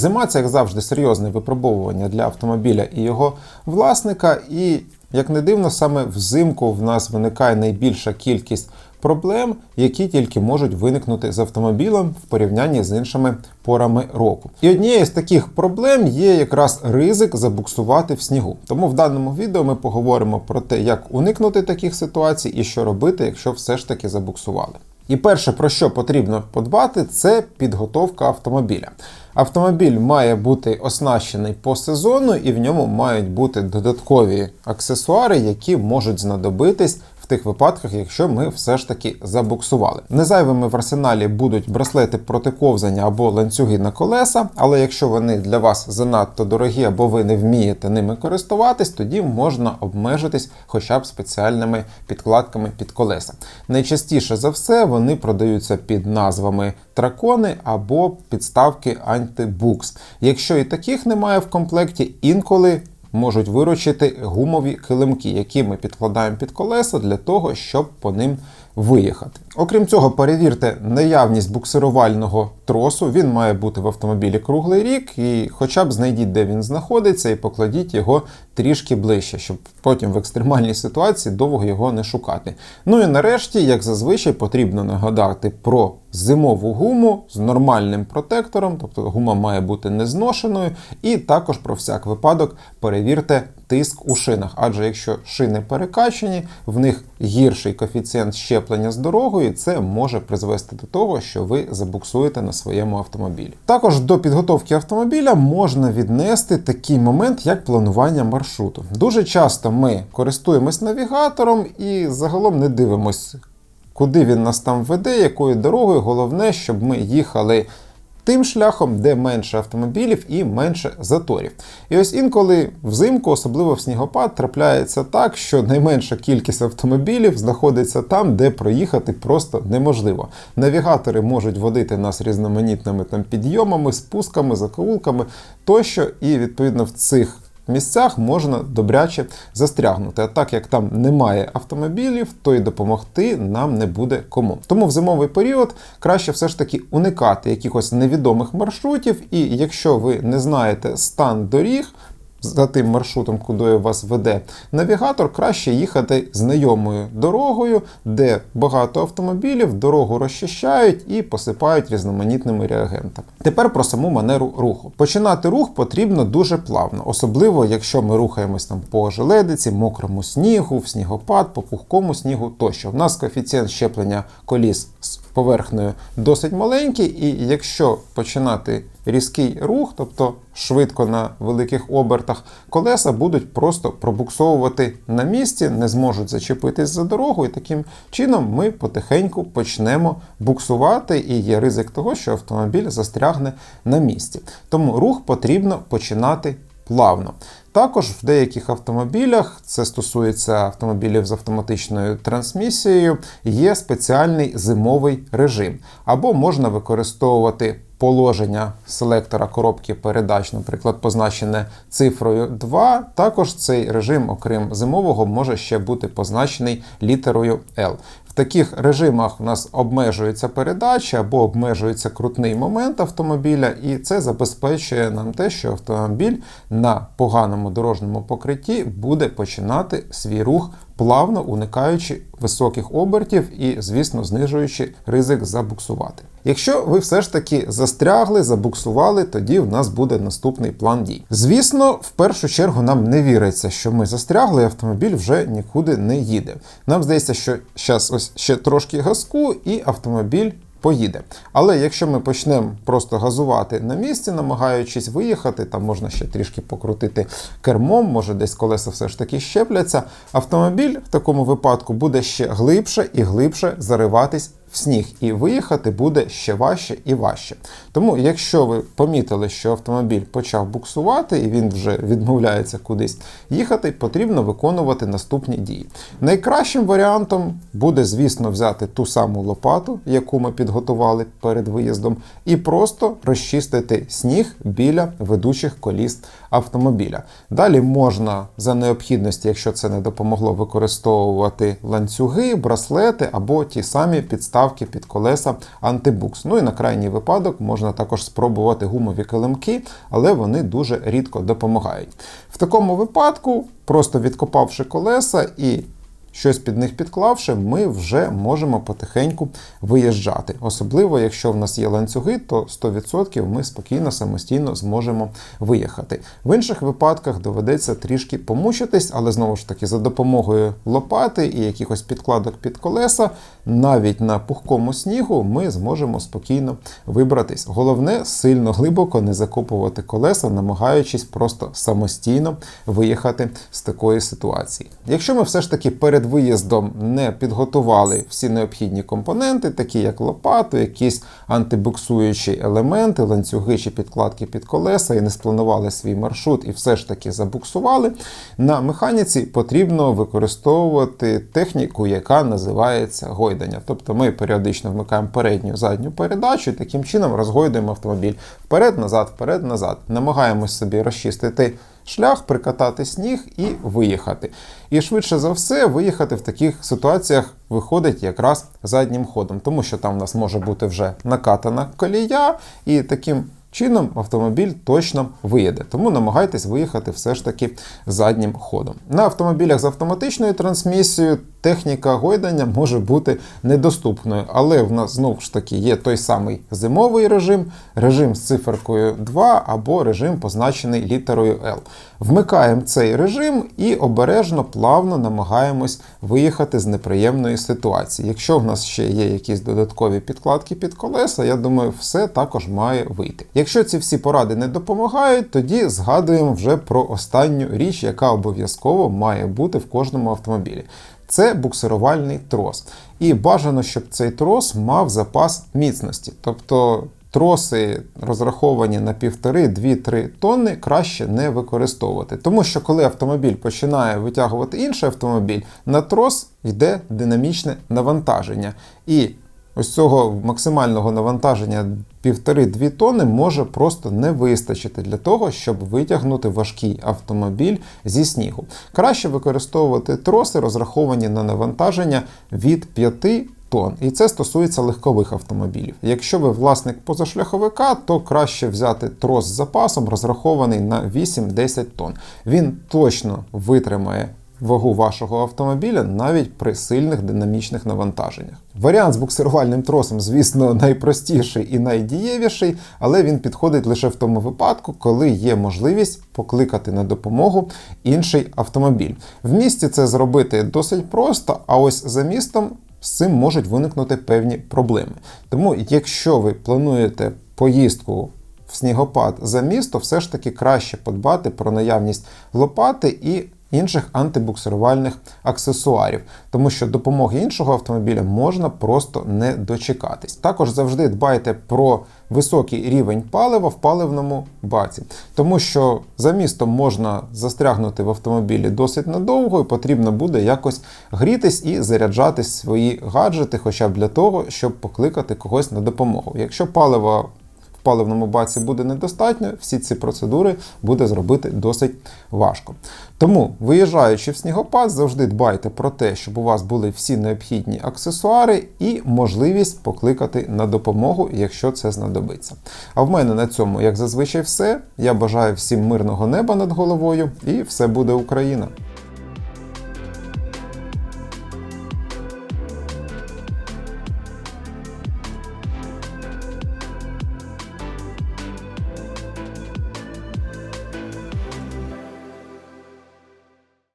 Зима це як завжди серйозне випробовування для автомобіля і його власника. І як не дивно, саме взимку в нас виникає найбільша кількість проблем, які тільки можуть виникнути з автомобілем в порівнянні з іншими порами року. І однією з таких проблем є якраз ризик забуксувати в снігу. Тому в даному відео ми поговоримо про те, як уникнути таких ситуацій і що робити, якщо все ж таки забуксували. І перше, про що потрібно подбати, це підготовка автомобіля. Автомобіль має бути оснащений по сезону, і в ньому мають бути додаткові аксесуари, які можуть знадобитись тих випадках, якщо ми все ж таки забуксували. Незайвими в арсеналі будуть браслети проти ковзання або ланцюги на колеса, але якщо вони для вас занадто дорогі або ви не вмієте ними користуватись, тоді можна обмежитись хоча б спеціальними підкладками під колеса. Найчастіше за все вони продаються під назвами тракони або підставки антибукс. Якщо і таких немає в комплекті, інколи можуть виручити гумові килимки, які ми підкладаємо під колеса для того, щоб по ним виїхати. Окрім цього, перевірте наявність буксирувального тросу. Він має бути в автомобілі круглий рік, і хоча б знайдіть, де він знаходиться, і покладіть його трішки ближче, щоб потім в екстремальній ситуації довго його не шукати. Ну і нарешті, як зазвичай, потрібно нагадати про зимову гуму з нормальним протектором, тобто гума має бути незношеною, і також про всяк випадок перевірте тиск у шинах. Адже якщо шини перекачені, в них гірший коефіцієнт щеплення з дорогою, це може призвести до того, що ви забуксуєте на своєму автомобілі. Також до підготовки автомобіля можна віднести такий момент, як планування маршруту. Дуже часто ми користуємось навігатором і загалом не дивимось, куди він нас там веде, якою дорогою. Головне, щоб ми їхали тим шляхом, де менше автомобілів і менше заторів. І ось інколи взимку, особливо в снігопад, трапляється так, що найменша кількість автомобілів знаходиться там, де проїхати просто неможливо. Навігатори можуть водити нас різноманітними там підйомами, спусками, закоулками тощо, і відповідно в цих місцях можна добряче застрягнути. А так як там немає автомобілів, то й допомогти нам не буде кому. Тому в зимовий період краще все ж таки уникати якихось невідомих маршрутів, і якщо ви не знаєте стан доріг. За тим маршрутом, куди вас веде навігатор, краще їхати знайомою дорогою, де багато автомобілів, дорогу розчищають і посипають різноманітними реагентами. Тепер про саму манеру руху. Починати рух потрібно дуже плавно, особливо якщо ми рухаємось там по желедиці, мокрому снігу, в снігопад, по пухкому снігу тощо. У нас коефіцієнт щеплення коліс з поверхнею досить маленький, і якщо починати різкий рух, тобто швидко на великих обертах, колеса будуть просто пробуксовувати на місці, не зможуть зачепитись за дорогу, і таким чином ми потихеньку почнемо буксувати, і є ризик того, що автомобіль застрягне на місці. Тому рух потрібно починати плавно. Також в деяких автомобілях, це стосується автомобілів з автоматичною трансмісією, є спеціальний зимовий режим, або можна використовувати положення селектора коробки передач, наприклад, позначене цифрою 2. Також цей режим, окрім зимового, може ще бути позначений літерою L. Таких режимах у нас обмежується передача або обмежується крутний момент автомобіля, і це забезпечує нам те, що автомобіль на поганому дорожньому покритті буде починати свій рух плавно уникаючи високих обертів і, звісно, знижуючи ризик забуксувати. Якщо ви все ж таки застрягли, забуксували, тоді в нас буде наступний план дій. Звісно, в першу чергу нам не віриться, що ми застрягли, і автомобіль вже нікуди не їде. Нам здається, що зараз ось ще трошки газку, і автомобіль поїде. Але якщо ми почнемо просто газувати на місці, намагаючись виїхати, там можна ще трішки покрутити кермом, може десь колеса все ж таки щепляться. Автомобіль в такому випадку буде ще глибше і глибше зариватись в сніг, і виїхати буде ще важче і важче. Тому, якщо ви помітили, що автомобіль почав буксувати і він вже відмовляється кудись їхати, потрібно виконувати наступні дії. Найкращим варіантом буде, звісно, взяти ту саму лопату, яку ми підготували перед виїздом, і просто розчистити сніг біля ведучих коліс автомобіля. Далі можна за необхідності, якщо це не допомогло, використовувати ланцюги, браслети або ті самі підставки підставки під колеса антибукс. Ну і на крайній випадок можна також спробувати гумові килимки, але вони дуже рідко допомагають. В такому випадку, просто відкопавши колеса і щось під них підклавши, ми вже можемо потихеньку виїжджати. Особливо, якщо в нас є ланцюги, то 100% ми спокійно самостійно зможемо виїхати. В інших випадках доведеться трішки помучитись, але знову ж таки за допомогою лопати і якихось підкладок під колеса, навіть на пухкому снігу, ми зможемо спокійно вибратись. Головне сильно глибоко не закопувати колеса, намагаючись просто самостійно виїхати з такої ситуації. Якщо ми все ж таки перед виїздом не підготували всі необхідні компоненти, такі як лопату, якісь антибуксуючі елементи, ланцюги чи підкладки під колеса, і не спланували свій маршрут і все ж таки забуксували, на механіці потрібно використовувати техніку, яка називається гойдання. Тобто ми періодично вмикаємо передню задню передачу і таким чином розгойдуємо автомобіль вперед-назад, вперед-назад. Намагаємось собі розчистити шлях, прикатати сніг і виїхати. І швидше за все, виїхати в таких ситуаціях виходить якраз заднім ходом, тому що там у нас може бути вже накатана колія, і таким чином автомобіль точно виїде. Тому намагайтесь виїхати все ж таки заднім ходом. На автомобілях з автоматичною трансмісією техніка гойдання може бути недоступною, але в нас знову ж таки є той самий зимовий режим, режим з циферкою 2 або режим, позначений літерою L. Вмикаємо цей режим і обережно, плавно намагаємось виїхати з неприємної ситуації. Якщо в нас ще є якісь додаткові підкладки під колеса, я думаю, все також має вийти. Якщо ці всі поради не допомагають, тоді згадуємо вже про останню річ, яка обов'язково має бути в кожному автомобілі. Це буксирувальний трос. І бажано, щоб цей трос мав запас міцності. Тобто троси, розраховані на 1,5-2-3 тонни, краще не використовувати. Тому що коли автомобіль починає витягувати інший автомобіль, на трос йде динамічне навантаження. І ось цього максимального навантаження 1,5-2 тонни може просто не вистачити для того, щоб витягнути важкий автомобіль зі снігу. Краще використовувати троси, розраховані на навантаження від 5 тонн. І це стосується легкових автомобілів. Якщо ви власник позашляховика, то краще взяти трос з запасом, розрахований на 8-10 тонн. Він точно витримає вагу вашого автомобіля навіть при сильних динамічних навантаженнях. Варіант з буксирувальним тросом, звісно, найпростіший і найдієвіший, але він підходить лише в тому випадку, коли є можливість покликати на допомогу інший автомобіль. В місті це зробити досить просто, а ось за містом з цим можуть виникнути певні проблеми. Тому, якщо ви плануєте поїздку в снігопад за місто, все ж таки краще подбати про наявність лопати і інших антибуксирувальних аксесуарів, тому що допомоги іншого автомобіля можна просто не дочекатись. Також завжди дбайте про високий рівень палива в паливному баці, тому що за містом можна застрягнути в автомобілі досить надовго, і потрібно буде якось грітись і заряджати свої гаджети, хоча б для того, щоб покликати когось на допомогу. Якщо паливо паливному баці буде недостатньо, всі ці процедури буде зробити досить важко. Тому, виїжджаючи в снігопад, завжди дбайте про те, щоб у вас були всі необхідні аксесуари і можливість покликати на допомогу, якщо це знадобиться. А в мене на цьому, як зазвичай, все. Я бажаю всім мирного неба над головою і все буде Україна!